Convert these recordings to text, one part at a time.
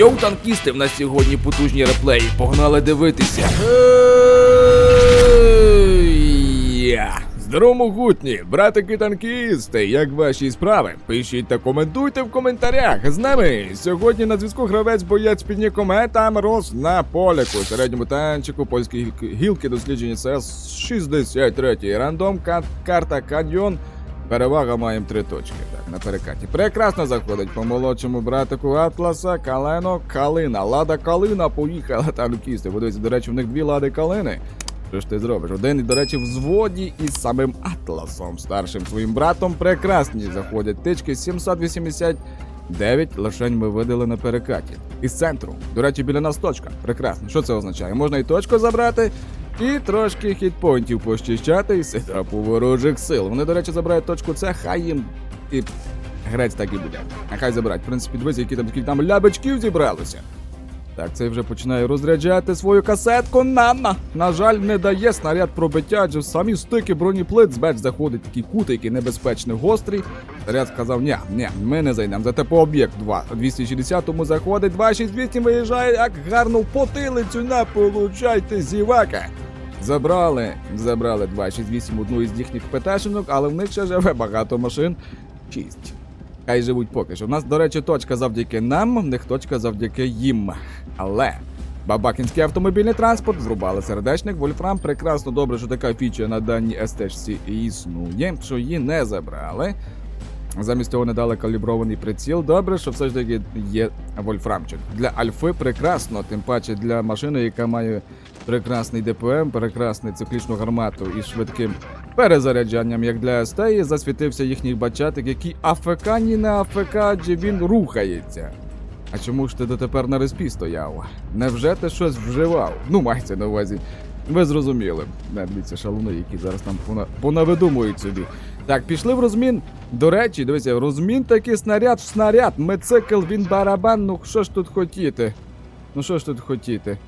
Йоу, танкісти, в нас сьогодні потужні реплеї. Погнали дивитися. Здорово, могутні, братики танкісти, як ваші справи? Пишіть та коментуйте в коментарях. З нами сьогодні на зв'язку гравець боєць під ніком Рос на поляку, середньому танчику, польські гілки дослідження СС 63 рандом карта Каньйон. Перевага маємо три точки. Так, на перекаті. Прекрасно заходить по молодшому братику Атласа, Калено, Калина. Лада Калина поїхала танкісти. Подивіться, до речі, в них дві лади калини. Що ж ти зробиш? Один, до речі, в зводі із самим Атласом, старшим своїм братом. Прекрасні заходять тички 789 лишень ми видали на перекаті. Із центру. До речі, біля нас точка. Прекрасно. Що це означає? Можна і точку забрати, і трошки хітпойнтів пощищати і сетапу ворожих сил. Вони, до речі, забирають точку С, хай їм і грець так і буде. А хай забирають. В принципі, дивіться, які там скільки там лябочків зібралося. Так, цей вже починає розряджати свою касетку. Нам, на, жаль, не дає снаряд пробиття, адже самі стики бронеплит з беч заходить такий кутик небезпечний, гострий. Снаряд сказав, ні, ні, ми не зайдемо. Зате по об'єкт 2. 260-му заходить, 268 виїжджає, як гарно в потилицю на получайте зівака. Забрали, забрали 268 одну із їхніх ПТшинок, але в них ще живе багато машин. Шість. Хай живуть поки що. У нас, до речі, точка завдяки нам, в них точка завдяки їм. Але Бабакінський автомобільний транспорт зрубали сердечник, Вольфрам. Прекрасно добре, що така фіча на даній естечці існує, що її не забрали. Замість цього не дали калібрований приціл. Добре, що все ж таки є вольфрамчик. Для Альфи прекрасно, тим паче для машини, яка має прекрасний ДПМ, прекрасну циклічну гармату і швидким перезаряджанням, як для СТ, і засвітився їхній бачатик, який АФК ні не АФК, адже він рухається. А чому ж ти дотепер на респі стояв? Невже ти щось вживав? Ну, мається на увазі. Ви зрозуміли. Не, дивіться, шалуни, які зараз там понавидумують собі. Так, пішли в розмін. До речі, дивіться, розмін такий снаряд в снаряд. Мецикл, він барабан. Ну що ж тут хотіти? Ну що ж тут хотіти?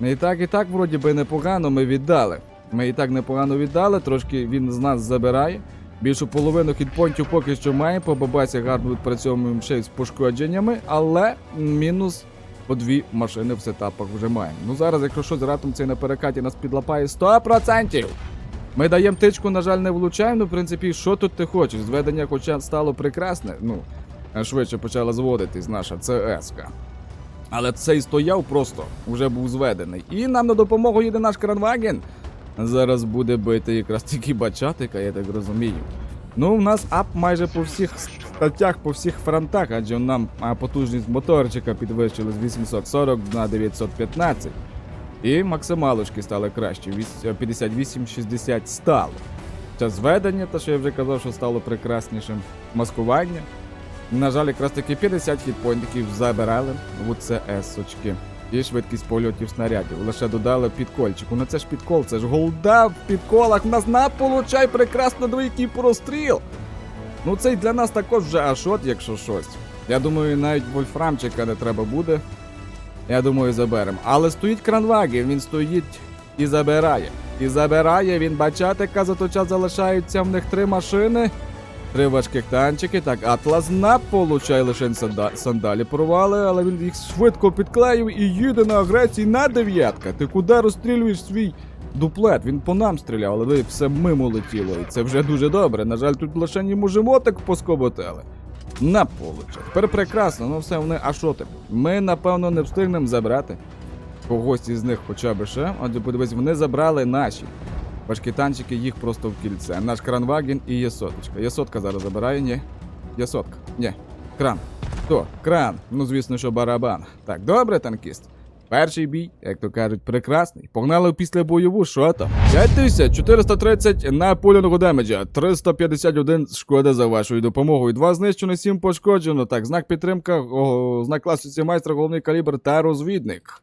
І так, і так, вроді би, непогано ми віддали. Ми і так непогано віддали, трошки він з нас забирає. Більшу половину хітпонтів поки що має, по бабасі гарно відпрацьовуємо ще з пошкодженнями, але мінус по дві машини в сетапах вже маємо. Ну зараз, якщо щось ратом цей на перекаті нас підлапає 100%. Ми даємо тичку, на жаль, не влучаємо. Ну, в принципі, що тут ти хочеш? Зведення, хоча стало прекрасне, ну, швидше почала зводитись наша ЦСК. Але цей стояв просто, вже був зведений. І нам на допомогу їде наш кранваген. Зараз буде бити якраз таки бачатика, я так розумію. Ну, в нас ап майже по всіх статтях, по всіх фронтах, адже нам потужність моторчика підвищили з 840 на 915. І максималочки стали краще. 58-60 стало. Час зведення, те, що я вже казав, що стало прекраснішим. Маскування. На жаль, якраз таки 50 хітпойнтиків забирали в ЦС-очки. І швидкість польотів снарядів. Лише додали підкольчику. Ну це ж підкол, це ж голда в підколах. В нас на получай прекрасно двійкий простріл. Ну цей для нас також вже ашот, якщо щось. Я думаю, навіть вольфрамчика не треба буде. Я думаю, заберемо. Але стоїть кранваген, він стоїть і забирає. І забирає він бачатика, за той час залишаються в них три машини. Три важких танчики. Так, Атлас на получає лише сандалі порвали, але він їх швидко підклеїв і їде на агресії на дев'ятка. Ти куди розстрілюєш свій дуплет? Він по нам стріляв, але все мимо летіло. І це вже дуже добре. На жаль, тут лише йому животик поскоботели. На получать. Тепер прекрасно, ну все, вони а що ти? Ми, напевно, не встигнемо забрати когось із них хоча б ще. Адже подивись, вони забрали наші. Важкі танчики їх просто в кільце. Наш кранваген і є соточка. Є сотка зараз забирає, ні. Є сотка. Ні. Кран. Хто? Кран. Ну, звісно, що барабан. Так, добре, танкіст. Перший бій, як то кажуть, прекрасний. Погнали після бойову, що там? 5430 на польоного демеджа, 351 шкода за вашою допомогою. Два знищено, 7 пошкоджено. Так, знак підтримка, о, знак класу майстра, головний калібр та розвідник.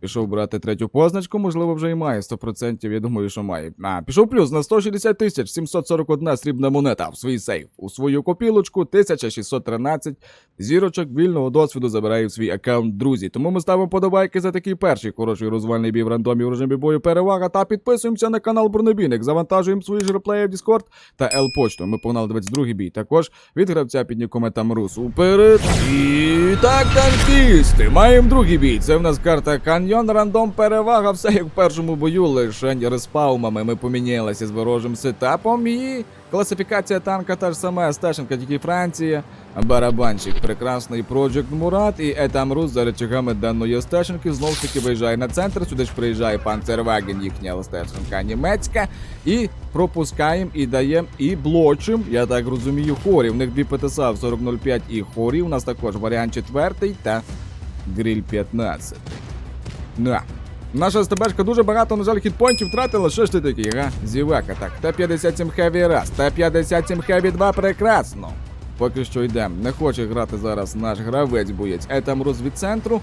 Пішов брати третю позначку, можливо, вже і має 100%, я думаю, що має. А, пішов плюс на 160 тисяч 741 срібна монета в свій сейф. У свою копілочку 1613 зірочок вільного досвіду забирає в свій аккаунт друзі. Тому ми ставимо подобайки за такий перший хороший розвальний бій в рандомі в режимі бою перевага та підписуємося на канал Бронебійник, завантажуємо свої ж реплеї в Discord та L-почту. Ми погнали 22-й бій. Також від гравця під ніком Рус. Уперед. І так, танкісти. Маємо другий бій. Це в нас карта Каньйон, рандом перевага. Все як в першому бою, лише респаумами. Ми помінялися з ворожим сетапом і класифікація танка та ж сама Стешенка, тільки Франція. Барабанщик прекрасний Project Мурат і Етам за речагами даної стешенки знов таки виїжджає на центр. Сюди ж приїжджає Панцерваген, їхня стешенка німецька. І пропускаємо і даємо і блочим. Я так розумію, хорі. В них дві ПТСА в 4005 і хорі. У нас також варіант четвертий та гриль 15. На. Наша СТБшка дуже багато, на жаль, хітпойнтів втратила. Що ж ти такий, га? Зівака, так. Т-57 Хеві раз, Т-57 Хеві 2 прекрасно. Поки що йдемо. Не хоче грати зараз наш гравець боєць. Етам центру.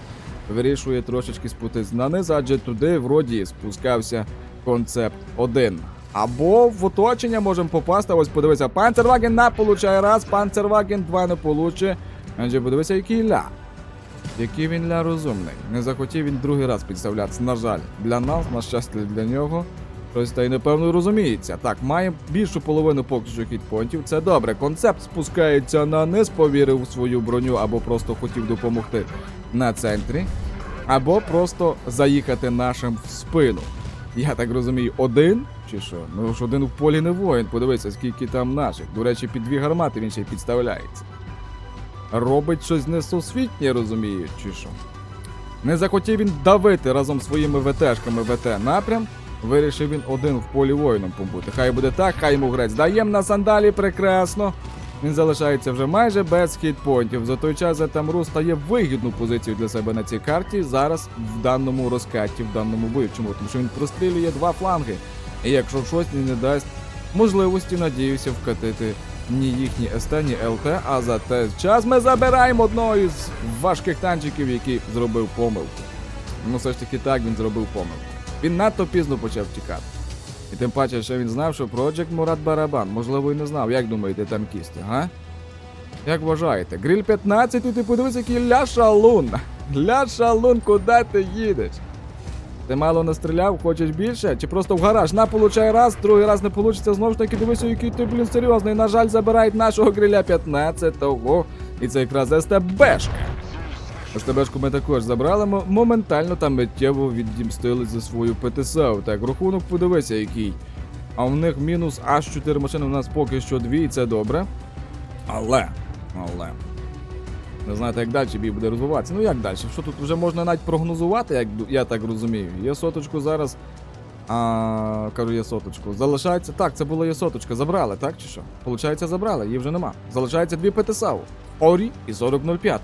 Вирішує трошечки спуститись на низ, адже туди вроді спускався концепт 1. Або в оточення можемо попасти. Ось подивися, Панцерваген на получає раз, Панцерваген 2 не получить. Адже подивися, який ля. Який він ля розумний. Не захотів він другий раз підставлятися. На жаль, для нас, на щастя для нього. Хтось та й напевно розуміється. Так, має більшу половину поки що хітпонтів. Це добре. Концепт спускається на низ, повірив у свою броню або просто хотів допомогти на центрі, або просто заїхати нашим в спину. Я так розумію, один чи що? Ну ж один в полі не воїн. Подивися, скільки там наших. До речі, під дві гармати він ще й підставляється. Робить щось несусвітнє, розумію, чи що? Не захотів він давити разом своїми ВТшками ВТ напрям. Вирішив він один в полі воїном побути. Хай буде так, хай йому грець. Даєм на сандалі прекрасно. Він залишається вже майже без хітпойнтів. За той час Етамру стає вигідну позицію для себе на цій карті. Зараз в даному розкаті, в даному бою. Чому? Тому що він прострілює два фланги. І якщо щось не дасть можливості, надіюся, вкатити ні їхні СТ, ні ЛТ, а за те час ми забираємо одного із важких танчиків, який зробив помилку. Ну, все ж таки так він зробив помилку. Він надто пізно почав тікати. І тим паче, що він знав, що Project Мурат Барабан, можливо, і не знав. Як думаєте, танкісти, га? Як вважаєте? Гриль 15, і ти подивись, який ля шалун. Ля шалун, куди ти їдеш? Ти мало настріляв, хочеш більше? Чи просто в гараж? На, получай раз, другий раз не получиться. Знову ж таки, дивися, який ти, блін, серйозний. На жаль, забирають нашого гриля 15-го. І це якраз СТБшка. СТБшку ми також забрали, мо- моментально та миттєво відімстили за свою ПТСА. Так, рахунок подивися, який. А в них мінус аж 4 машини, у нас поки що 2, і це добре. Але, але. Не знаєте, як далі бій буде розвиватися. Ну як далі? Що тут вже можна навіть прогнозувати, як я так розумію. Є соточку зараз. А, кажу, є соточку. Залишається. Так, це була є соточка. Забрали, так чи що? Получається, забрали, її вже нема. Залишається дві ПТСАУ. Орі і 4005.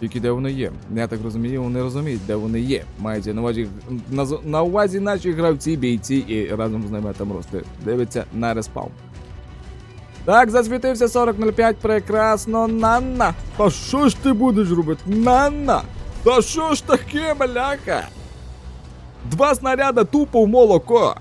Тільки де вони є. Я так розумію, вони розуміють, де вони є. Мається на увазі на, на увазі наші гравці, бійці і разом з ними там рости. Дивиться на респаун. Так, засвітився 4005, прекрасно. Нанна. Та що ж ти будеш робити? Нанна! Та що ж таке, маляка? Два снаряда тупо в молоко.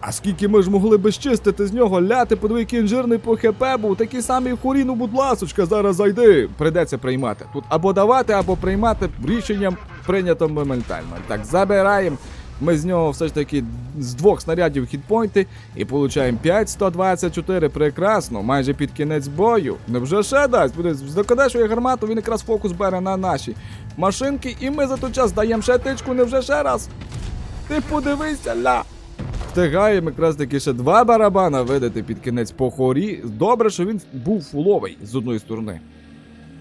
А скільки ми ж могли би щистити з нього, ляти, подиви, який він жирний по ХП був, такий самий хуріну, будь ласочка, зараз зайди. Придеться приймати. Тут або давати, або приймати рішенням прийнято моментально. Так, забираємо. Ми з нього все ж таки з двох снарядів хітпойнти і получаємо 5 124. Прекрасно, майже під кінець бою. Невже ще дасть? Буде закодешує гармату, він якраз фокус бере на наші машинки, і ми за той час даємо ще тичку, невже ще раз? Ти подивися, ля! Встигаємо якраз таки ще два барабана видати під кінець по хорі. Добре, що він був фуловий з одної сторони.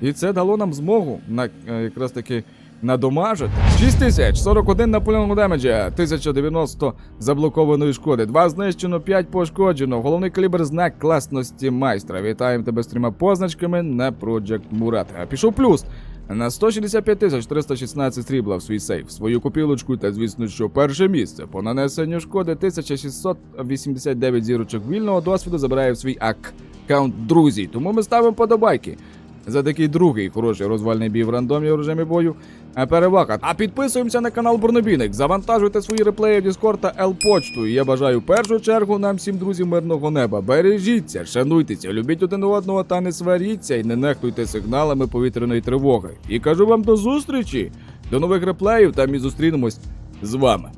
І це дало нам змогу на е, якраз таки надомажити. 6041 наполеону демеджа, 1090 заблокованої шкоди, 2 знищено, 5 пошкоджено. Головний калібр знак класності майстра. Вітаємо тебе з трьома позначками на Project Murat. Пішов плюс. На 165 тисяч 316 срібла в свій сейф, свою копілочку та, звісно, що перше місце по нанесенню шкоди 1689 зірочок вільного досвіду забирає в свій аккаунт друзі. Тому ми ставимо подобайки. За такий другий хороший розвальний бій в рандомі в режимі бою. Перевага. А підписуємося на канал Бурнобійник, завантажуйте свої реплеї в Discord та L-почту. І я бажаю в першу чергу нам всім друзів мирного неба. Бережіться, шануйтеся, любіть один одного та не сваріться і не нехтуйте сигналами повітряної тривоги. І кажу вам до зустрічі, до нових реплеїв та ми зустрінемось з вами.